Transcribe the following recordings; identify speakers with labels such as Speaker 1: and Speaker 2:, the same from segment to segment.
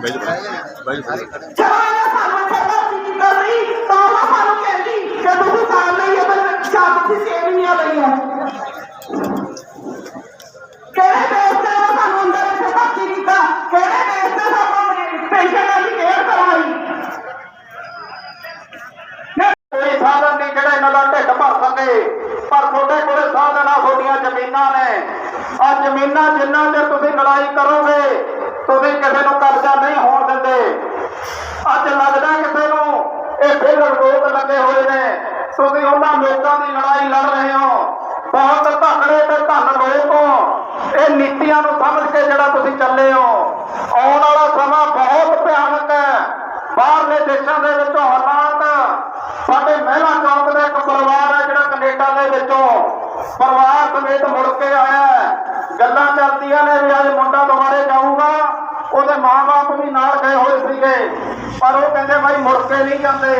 Speaker 1: Care ਕਰਵਾਈ
Speaker 2: ਕੋਈ ਸਾਧਨ ਨਹੀਂ ਜਿਹੜਾ ਇਹਨਾਂ ਦਾ ਢਿੱਡ ਭਰ ਸਕੇ ਪਰ ਤੁਹਾਡੇ ਕੋਲੇ ਸਾਧਨ ਆ ਤੁਹਾਡੀਆਂ ਜ਼ਮੀਨਾਂ ਨੇ ਆ ਜ਼ਮੀਨਾਂ ਜਿੰਨਾ ਚਿਰ ਤੁਸੀਂ ਲੜਾਈ ਕਰੋਗੇ ਤੁਸੀਂ ਕਿਸੇ ਨੂੰ ਕਬਜ਼ਾ ਨਹੀਂ ਹੋਣ ਦਿੰਦੇ। ਅੱਜ ਲੱਗਦਾ ਕਿਸੇ ਨੂੰ ਇਹ ਫਿਰ ਲੋਕ ਲੱਗੇ ਹੋਏ ਨੇ। ਤੁਸੀਂ ਉਹਨਾਂ ਲੋਕਾਂ ਦੀ ਲੜਾਈ ਲੜ ਰਹੇ ਹੋ। ਬਹੁਤ ਧੱਕੜੇ ਤੇ ਧੰਨ ਲੋਕ ਹੋ। ਇਹ ਨੀਤੀਆਂ ਨੂੰ ਸਮਝ ਕੇ ਜਿਹੜਾ ਤੁਸੀਂ ਚੱਲੇ ਹੋ। ਆਉਣ ਵਾਲਾ ਸਮਾਂ ਬਹੁਤ ਭਿਆਨਕ ਹੈ। ਬਾਹਰਲੇ ਦੇਸ਼ਾਂ ਦੇ ਵਿੱਚੋਂ ਹਾਲਾਤ, ਸਾਡੇ ਮਹਿਲਾ ਚੌਂਕ ਦਾ ਇੱਕ ਪਰਿਵਾਰ ਹੈ ਜਿਹੜਾ ਕੈਨੇਡਾ ਦੇ ਵਿੱਚੋਂ। ਪਰਿਵਾਰ ਸਮੇਤ ਮੁੜ ਕੇ ਆਇਆ ਗੱਲਾਂ ਚੱਲਦੀਆਂ ਨੇ ਵੀ ਅੱਜ ਉਹਦੇ ਮਾਂ-ਬਾਪ ਵੀ ਨਾਲ ਗਏ ਹੋਏ ਸੀਗੇ। ਪਰ ਉਹ ਕਹਿੰਦੇ, ਭਾਈ, ਮੁੜ ਕੇ ਨਹੀਂ ਜਾਂਦੇ।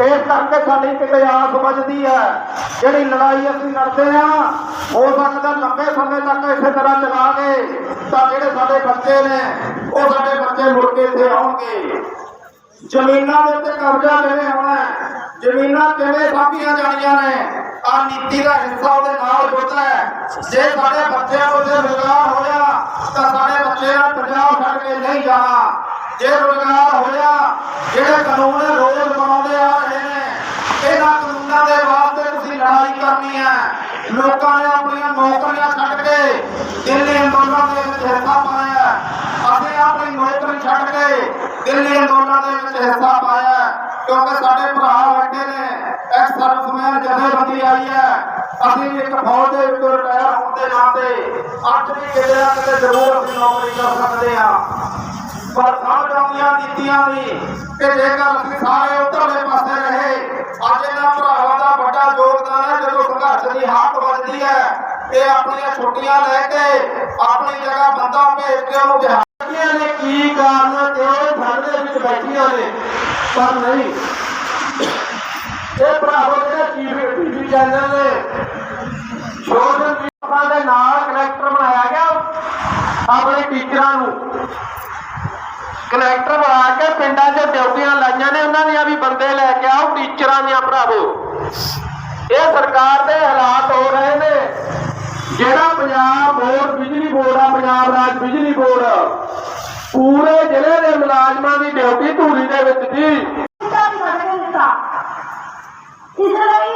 Speaker 2: ਇਸ ਕਰਕੇ ਸਾਡੀ ਕਿਤੇ ਆਸ ਵੱਜਦੀ ਹੈ। ਜਿਹੜੀ ਲੜਾਈ ਅਸੀਂ ਲੜਦੇ ਆ ਹੋ ਸਕਦਾ ਲੰਬੇ ਸਮੇਂ ਤੱਕ ਇਸੇ ਤਰ੍ਹਾਂ ਚਲਾਗੇ ਤਾਂ ਜਿਹੜੇ ਸਾਡੇ ਬੱਚੇ ਨੇ, ਉਹ ਸਾਡੇ ਬੱਚੇ ਮੁੜ ਕੇ ਇੱਥੇ ਆਉਣਗੇ। ਜ਼ਮੀਨਾਂ ਦੇ ਉੱਤੇ ਕਬਜ਼ਾ ਕਿਵੇਂ ਹੋਣਾ ਜ਼ਮੀਨਾਂ ਕਿਵੇਂ ਸਾਂਭੀਆਂ ਜਾਣੀਆਂ ਨੇ? ਆ ਨੀਤੀ ਦਾ ਹਿੱਸਾ ਉਹਦੇ ਨਾਲ ਜੁੜਦਾ ਹੈ। ਜੇ ਸਾਡੇ ਬੱਚਿਆਂ ਨੂੰ ਜੇ ਰੁਜ਼ਗਾਰ ਹੋਇਆ ਤਾਂ ਸਾਡੇ ਬੱਚੇ ਨੇ ਪੰਜਾਬ ਛੱਡ ਕੇ ਨਹੀਂ ਜਾਣਾ। ਜੇ ਰੁਜ਼ਗਾਰ ਹੋਇਆ, ਜਿਹੜੇ ਕਾਨੂੰਨ ਰੋਜ਼ ਬਣਾਉਂਦੇ ਆ ਰਹੇ ਨੇ, ਇਹਨਾਂ ਕਾਨੂੰਨਾਂ ਦੇ ਵਾਸਤੇ ਤੁਸੀਂ ਲੜਾਈ ਕਰਨੀ ਹੈ। ਲੋਕਾਂ ਨੇ ਆਪਣੀਆਂ ਨੌਕਰੀਆਂ ਛੱਡ ਕੇ ਦਿੱਲੀ ਅੰਦੋਲਨ ਦੇ ਵਿੱਚ ਹਿੱਸਾ ਪਾਇਆ ਅਸੀਂ ਆਪਣੀ ਨੌਕਰੀ ਛੱਡ ਕੇ ਦਿੱਲੀ ਅੰਦੋਲਨ ਦੇ ਵਿੱਚ ਹਿੱਸਾ ਪਾਇਆ ਕਿਉਂਕਿ ਸਾਡੇ ਭਰਾ ਬੈਠੇ ਨੇ ਐਕਸ ਸਰਵਿਸਮੈਨ ਜਥੇਬੰਦੀ ਆਈ ਹੈ। ਅਸੀਂ ਇੱਕ ਫੌਜ ਦੇ ਵਿੱਚੋਂ ਰਿਟਾਇਰ ਹੋਣ ਦੇ ਨਾਤੇ ਅੱਜ ਵੀ ਕਿਤੇ ਨਾ ਕਿਤੇ ਜ਼ਰੂਰ ਅਸੀਂ ਨੌਕਰੀ ਕਰ ਸਕਦੇ ਹਾਂ। ਪਰ ਸਮਝ ਨੀਤੀਆਂ ਦੀ ਕਿ ਜੇਕਰ ਅਸੀਂ ਸਾਰੇ ਉਧਰਲੇ ਪਾਸੇ ਰਹੇ, ਅੱਜ ਇਹਨਾਂ ਭਰਾਵਾਂ ਦਾ ਵੱਡਾ ਯੋਗਦਾਨ ਹੈ, ਜਦੋਂ ਸੰਘਰਸ਼ ਦੀ ਹਾਕ ਵੱਜਦੀ ਹੈ ਇਹ ਆਪਣੀਆਂ ਛੁੱਟੀਆਂ ਲੈ ਕੇ ਆਪਣੀ ਜਗ੍ਹਾ ਬੰਦਾ ਭੇਜ ਕੇ ਉਹਨੂੰ ਜਹਾਜ਼ੀਆਂ ਨੇ। ਕੀ ਕਾਰਨ ਕਿ ਉਹ ਘਰ ਦੇ ਵਿੱਚ ਬੈਠੀਆਂ ਨੇ? ਪਰ ਨਹੀਂ। ਇਹ ਭਰਾਵੋ, ਜਿਹੜੇ ਟੀਵੀ ਚੈਨਲ ਨੇ ਸੋਸ਼ਲ ਮੀਡੀਆ ਦੇ ਨਾਲ ਕਨੈਕਟਰ ਬਣਾਇਆ ਗਿਆ ਆਪਣੇ ਟੀਚਰਾਂ ਨੂੰ ਕਨੈਕਟਰ ਬਣਾ ਕੇ ਪਿੰਡਾਂ 'ਚ ਡਿਊਟੀਆਂ ਲਾਈਆਂ ਨੇ, ਉਹਨਾਂ ਦੀਆਂ ਵੀ ਬੰਦੇ ਲੈ ਕੇ ਆਓ, ਟੀਚਰਾਂ ਦੀਆਂ ਭਰਾਵੋ। ਇਹ ਸਰਕਾਰ ਦੇ ਹਾਲਾਤ ਹੋ ਰਹੇ ਨੇ। ਜਿਹੜਾ ਪੰਜਾਬ ਬੋਰਡ, ਬਿਜਲੀ ਬੋਰਡ ਆ, ਪੰਜਾਬ ਰਾਜ ਬਿਜਲੀ ਬੋਰਡ, ਪੂਰੇ ਜ਼ਿਲ੍ਹੇ ਦੇ ਮੁਲਾਜ਼ਮਾਂ ਦੀ ਡਿਊਟੀ ਧੂਰੀ ਦੇ ਵਿੱਚ ਸੀ।
Speaker 3: ਇਸ ਲਈ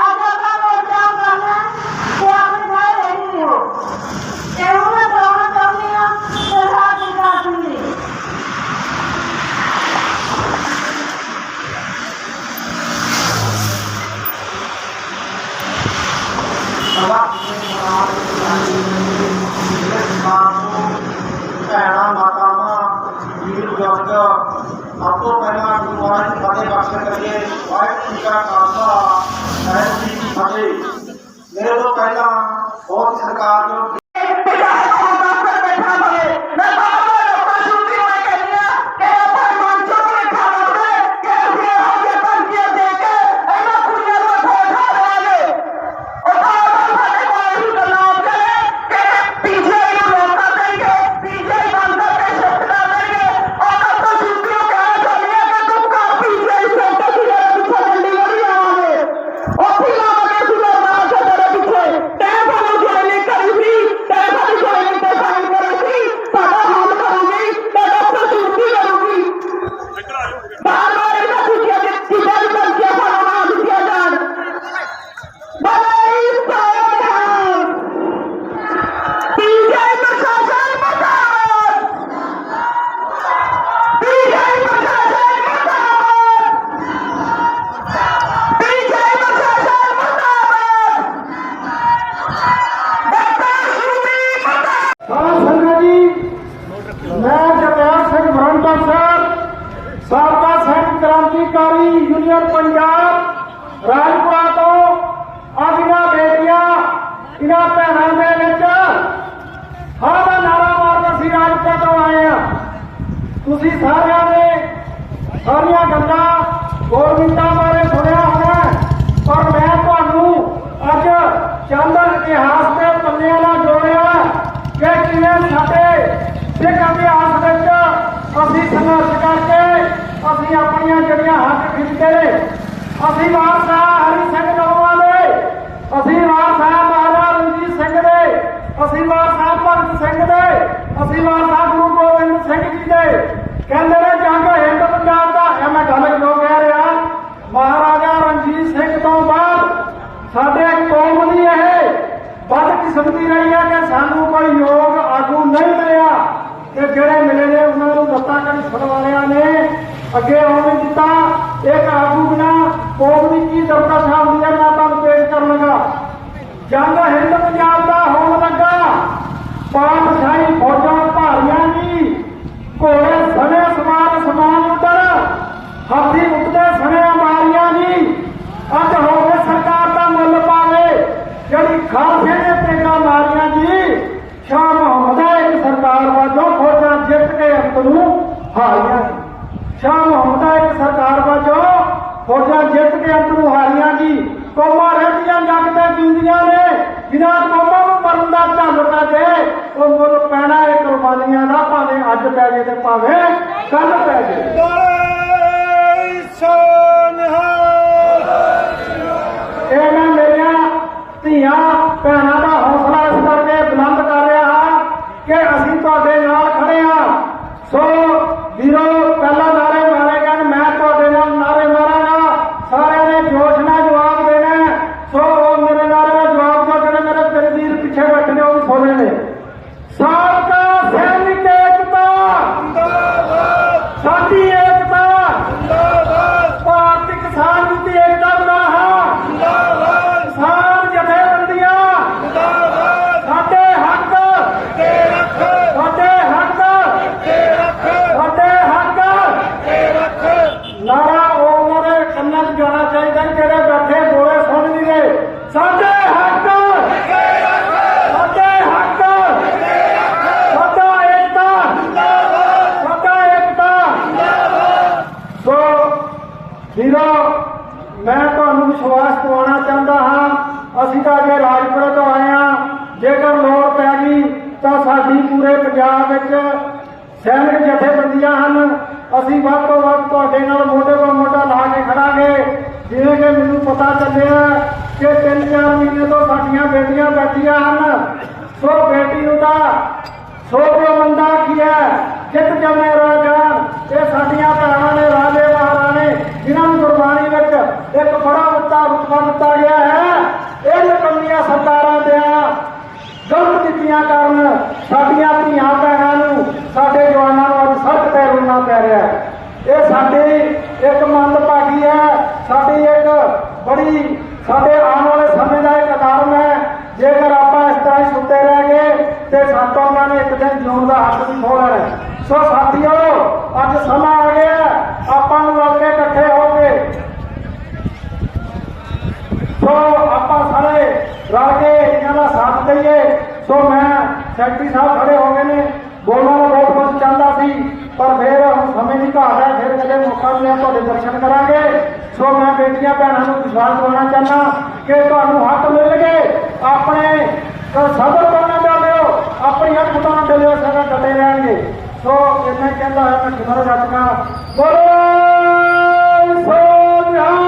Speaker 3: ਅੱਜ ਆਪਾਂ ਵੋਟ ਦਾ ਕਰਨਾ ਤੇ ਆਪਣੇ ਘਰ ਰਹਿਣੀ ਹੋ। ਤੇ ਉਹ ਮੈਂ ਬੁਲਾਉਣਾ ਚਾਹੁੰਦੀ ਹਾਂ ਸਰਦਾਰ ਜਗਤਾਰ ਸਿੰਘ ਜੀ
Speaker 2: ਭੈਣਾਂ ਮਾਤਾਵਾਂ ਵੀਰ ਬਜ਼ੁਰਗ ਆਪੋ ਪਹਿਲਾਂ ਗੁਰੂ ਮਹਾਰਾਜ ਦੀ ਫਤਿਹ ਬਖਸ਼ ਕਰੀਏ ਵਾਹਿਗੁਰੂ ਖਾਲਸਾ ਵਾਹਿਗੁਰੂ ਜੀ ਕੀ ਫਤਿਹ। ਮੇਰੇ ਤੋਂ ਪਹਿਲਾਂ ਬਹੁਤ ਸਰਕਾਰ ਨੂੰ
Speaker 4: ਸਾਰਿਆਂ ਨੇ ਸਾਰੀਆਂ ਗੱਲਾਂ ਗੌਰਮਿੰਟਾਂ ਬਾਰੇ ਸੁਣਿਆ ਹੋਣਾ ਪਰ ਮੈਂ ਤੁਹਾਨੂੰ ਅੱਜ ਚੰਦ ਇਤਿਹਾਸ ਦੇ ਪੰਨਿਆਂ ਨਾਲ ਜੋੜਿਆ ਕਿ ਕਿਵੇਂ ਸਾਡੇ ਸਿੱਖ ਇਤਿਹਾਸ ਵਿੱਚ ਅਸੀਂ ਸੰਘਰਸ਼ ਕਰਕੇ ਅਸੀਂ ਆਪਣੀਆਂ ਜਿਹੜੀਆਂ ਹੱਕ ਖਿੱਚਦੇ ਨੇ, ਅਸੀਂ ਵਾਰਸਾ ਹਰੀ ਸਿੰਘ ਨਲੂਆ ਦੇ, ਅਸੀਂ ਵਾਰਸਾ ਮਹਾਰਾਜਾ ਰਣਜੀਤ ਸਿੰਘ ਦੇ, ਅਸੀਂ ਵਾਰਸਾ ਭਗਤ ਸਿੰਘ ਦੇ, ਅਸੀਂ ਵਾਰਸਾ ਗੁਰੂ ਗੋਬਿੰਦ ਸਿੰਘ ਜੀ ਦੇ ਕਹਿੰਦੇ ਨੇ ਜੰਗ ਹਿੰਦ ਪੰਜਾਬ ਦਾ ਇਹ ਮੈਂ ਗੱਲ ਕਿਉਂ ਕਹਿ ਰਿਹਾ ਮਹਾਰਾਜਾ ਰਣਜੀਤ ਸਿੰਘ ਤੋਂ ਬਾਅਦ ਸਾਡੇ ਕੌਮ ਦੀ ਇਹ ਬਦਕਿਸਮਤੀ ਰਹੀ ਹੈ ਕਿ ਸਾਨੂੰ ਕੋਈ ਯੋਗ ਆਗੂ ਨਹੀਂ ਮਿਲਿਆ ਤੇ ਜਿਹੜੇ ਮਿਲੇ ਨੇ ਉਹਨਾਂ ਨੂੰ ਦੱਤਾ ਕਰੀ ਸੁਣ ਵਾਲਿਆਂ ਨੇ ਅੱਗੇ ਆਉਣ ਨਹੀਂ ਦਿੱਤਾ। ਇੱਕ ਆਗੂ ਬਿਨਾ ਕੌਮ ਦੀ ਕੀ ਦਰਦਾ ਹੁੰਦੀ ਹੈ, ਮੈਂ ਤੁਹਾਨੂੰ ਪੇਸ਼ ਕਰਨ ਲੱਗਾ। ਜੰਗ ਹਿੰਦ ਪੰਜਾਬ ਦਾ ਹੋਣ ਲੱਗਾ। ਪਾਤਸ਼ਾਹੀ ਫੌਜਾਂ ਭਾਰੀਆਂ ਦੀ ਘੋੜੇ ਸਣੇ ਸਮਾਨ ਸਮਾਨ ਉੱਤਰ। ਹਾਥੀ ਉੱਤਦੇ ਸਣੇ ਮਾਰੀਆਂ ਦੀ ਅੱਜ ਹੋਵੇ ਸਰਕਾਰ ਦਾ ਮੁੱਲ ਪਾਵੇ। ਜਿਹੜੀ ਖਾਲਸੇ ਨੇ ਤੇਗਾ ਮਾਰੀਆਂ ਜੀ, ਸ਼ਾਹ ਮੁਹੰਮਦ ਇੱਕ ਸਰਕਾਰ ਵਜੋਂ ਫੌਜਾਂ ਜਿੱਤ ਕੇ ਅੰਤ ਨੂੰ ਹਾਰੀਆਂ ਸ਼ਾਹ ਮੁਹੰਮਦ ਇੱਕ ਸਰਕਾਰ ਵਜੋਂ ਫੌਜਾਂ ਜਿੱਤ ਕੇ ਅੰਤ ਨੂੰ ਹਾਰੀਆਂ ਜੀ। ਕੌਮਾਂ ਰਹਿੰਦੀਆਂ ਜੱਗ ਤੇ ਜਿਉਂਦੀਆਂ ਨੇ ਜਿਨ੍ਹਾਂ ਕੌਮਾਂ ਨੂੰ ਮਰਨ ਦਾ ਝੱਲ ਪੈ ਜੇ ਉਹ ਮੁੱਲ ਪੈਣਾ ਇਹ ਕੁਰਬਾਨੀਆਂ ਦਾ ਭਾਵੇਂ ਅੱਜ ਪੈ ਜੇ ਤੇ ਭਾਵੇਂ ਕੱਲ ਪੈ ਜੇ। ਇਹ ਮੈਂ ਮੇਰੀਆਂ ਧੀਆਂ ਭੈਣਾਂ ਦਾ ਹੌਸਲਾ ਇਸ ਕਰਕੇ ਬੁਲੰਦ ਕਰ ਰਿਹਾ ਹਾਂ ਕਿ ਅਸੀਂ ਤੁਹਾਡੇ ਨਾਲ ਖੜੇ ਹਾਂ ਸੋ ਵੀਰੋ ਪਹਿਲਾ ਨਾਰੇ ਮਾਰੇ ਗਏ ਨੇ, ਮੈਂ ਤੁਹਾਡੇ ਨਾਲ ਨਾਰੇ ਮਾਰਾਂਗਾ ਸਾਰਿਆਂ ਨੇ ਜੋਸ਼ ਨਾਲ ਜਵਾਬ ਦੇਣਾ ਹੈ। ਸੋ ਉਹ ਮੇਰੇ ਨਾਰੇ ਦਾ ਜਵਾਬ ਦਿਓ ਜਿਹੜੇ ਮੇਰੇ ਤੇਰੇ ਵੀਰ ਪਿੱਛੇ ਬੈਠੇ ਨੇ ਉਹ ਵੀ ਸੁਣੇ ਨੇ ਸਾਬਕਾ ਸੈਨਿਕ ਏਕਤਾ ਸਾਡੀ ਏਕਤਾ ਭਾਰਤੀ ਕਿਸਾਨ ਯੁੱਧ ਏਕਤਾ ਬਣਾਹਾ ਕਿਸਾਨ ਜਥੇਬੰਦੀਆਂ ਸਾਡੇ ਹੱਕ ਸਾਡੇ ਹੱਕ ਸਾਡੇ ਹੱਕ ਨਾਰਾ ਉਹਨਾਂ ਦੇ ਕੰਨਾਂ 'ਚ ਜਾਣਾ ਚਾਹੀਦਾ ਹੈ ਜਿਹੜੇ ਬੈਠੇ ਬੋਲੇ ਸੁਣ ਨਹੀਂ ਰਹੇ ਸਾਡੇ ਹੱਕ ਸਾਡੇ ਹੱਕ ਸਾਡਾ ਏਕਤਾ ਸਾਡਾ ਏਕਤਾ ਸੋ ਵੀਰੋ ਮੈਂ ਤੁਹਾਨੂੰ ਵਿਸ਼ਵਾਸ ਦਿਵਾਉਣਾ ਚਾਹੁੰਦਾ ਹਾਂ ਅਸੀਂ ਤਾਂ ਅਜੇ ਰਾਜਪੁਰੇ ਤੋਂ ਆਏ ਹਾਂ ਜੇਕਰ ਲੋੜ ਪੈ ਗਈ ਤਾਂ ਸਾਡੀ ਪੂਰੇ ਪੰਜਾਬ ਵਿੱਚ ਸੈਨਿਕ ਜਥੇਬੰਦੀਆਂ ਹਨ ਅਸੀਂ ਵੱਧ ਤੋਂ ਵੱਧ ਤੁਹਾਡੇ ਨਾਲ ਮੋਢੇ ਤੋਂ ਮੋਢਾ ਲਾ ਕੇ ਖੜਾਂਗੇ। ਜਿਵੇਂ ਕਿ ਮੈਨੂੰ ਪਤਾ ਚੱਲਿਆ ਕਿ ਤਿੰਨ ਚਾਰ ਮਹੀਨੇ ਤੋਂ ਸਾਡੀਆਂ ਬੇਟੀਆਂ ਬੈਠੀਆਂ ਹਨ। ਸੋ ਬੇਟੀ ਨੂੰ ਤਾਂ ਸੋ ਜੋ ਮੰਦਾ ਕੀਆ ਜਿੱਤ ਜਮੇ ਰਾਜਾਨ ਇਹ ਸਾਡੀਆਂ ਭੈਣਾਂ ਨੇ, ਰਾਜੇ ਮਹਾਰਾਣੇ ਜਿਨ੍ਹਾਂ ਨੂੰ ਗੁਰਬਾਣੀ ਵਿੱਚ ਇੱਕ ਬੜਾ ਉੱਤਾ ਰੁਤਬਾ ਦਿੱਤਾ ਗਿਆ ਹੈ। ਇਹ ਨਕਮੀਆਂ ਸਰਕਾਰਾਂ ਦੇ ਗਲਤ ਦਿੱਤੀਆਂ ਕਾਰਨ ਸਾਡੀਆਂ ਧੀਆਂ ਭੈਣਾਂ ਨੂੰ ਸਾਡੇ ਜਵਾਨਾਂ ਨੂੰ ਅੱਜ ਸੱਚ ਤੇ ਰੁਲਣਾ ਰਿਹਾ ਇਹ ਸਾਡੀ ਇੱਕ ਮੰਦਭਾਗੀ ਹੈ। ਸਾਡੀ ਇੱਕ ਬੜੀ, ਸਾਡੇ ਆਉਣ ਵਾਲੇ ਸਮੇਂ ਦਾ ਇੱਕ ਕਾਰਨ ਹੈ। ਜੇਕਰ ਆਪਾਂ ਇਸ ਤਰ੍ਹਾਂ ਹੀ ਸੁੱਤੇ ਰਹਿ ਗਏ ਤੇ ਸਾਤੋਂ ਉਹਨਾਂ ਨੇ ਇੱਕ ਦਿਨ ਜਿਉਣ ਦਾ ਹੱਕ ਵੀ ਖੋਹ ਲੈਣਾ ਸੋ ਸਾਥੀਓ, ਅੱਜ ਸਮਾਂ ਆ ਗਿਆ ਆਪਾਂ ਨੂੰ ਰਲ ਕੇ ਇਕੱਠੇ ਹੋ ਕੇ ਸੋ ਆਪਾਂ ਸਾਰੇ ਰਲ ਕੇ ਇਹਨਾਂ ਦਾ ਸਾਥ ਦਈਏ। ਸੋ ਮੈਂ ਸੈਕਟਰੀ ਸਾਹਿਬ ਖੜੇ ਹੋ ਗਏ ਨੇ। ਬੋਲਣਾ ਦਾ ਬਹੁਤ ਕੁਝ ਚਾਹੁੰਦਾ ਸੀ ਪਰ ਫਿਰ ਹੁਣ ਸਮੇਂ ਦੀ ਘਾਟ ਹੈ ਫਿਰ ਕਦੇ ਮੌਕਾ ਮਿਲਿਆ ਤੁਹਾਡੇ ਦਰਸ਼ਨ ਕਰਾਂਗੇ। ਸੋ ਮੈਂ ਬੇਟੀਆਂ ਭੈਣਾਂ ਨੂੰ ਵਿਸ਼ਵਾਸ ਦਿਵਾਉਣਾ ਚਾਹੁੰਦਾ ਕਿ ਤੁਹਾਨੂੰ ਹੱਕ ਮਿਲਣਗੇ। ਆਪਣੇ ਸਬਰ ਕਰਨਾ ਚਾਹੁੰਦੇ ਹੋ, ਆਪਣੀਆਂ ਖੁਦਾਂ ਨੂੰ ਡਲਿਓ ਡਟੇ ਰਹਿਣਗੇ। ਸੋ ਇਹਨਾਂ ਕਹਿੰਦਾ ਹੈ ਮੈਂ ਖਿਮਰ ਰੱਖਣਾ ਬੋਲੇ ਸੋ ਨਿਹਾਲ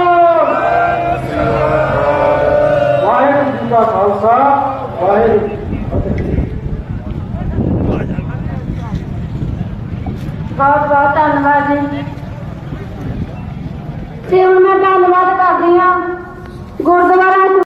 Speaker 4: ਵਾਹਿਗੁਰੂ ਜੀ ਦਾ ਖਾਲਸਾ, ਵਾਹਿਗੁਰੂ ਜੀ ਕੀ
Speaker 2: ਬਹੁਤ ਬਹੁਤ ਧੰਨਵਾਦ ਜੀ। সে আমার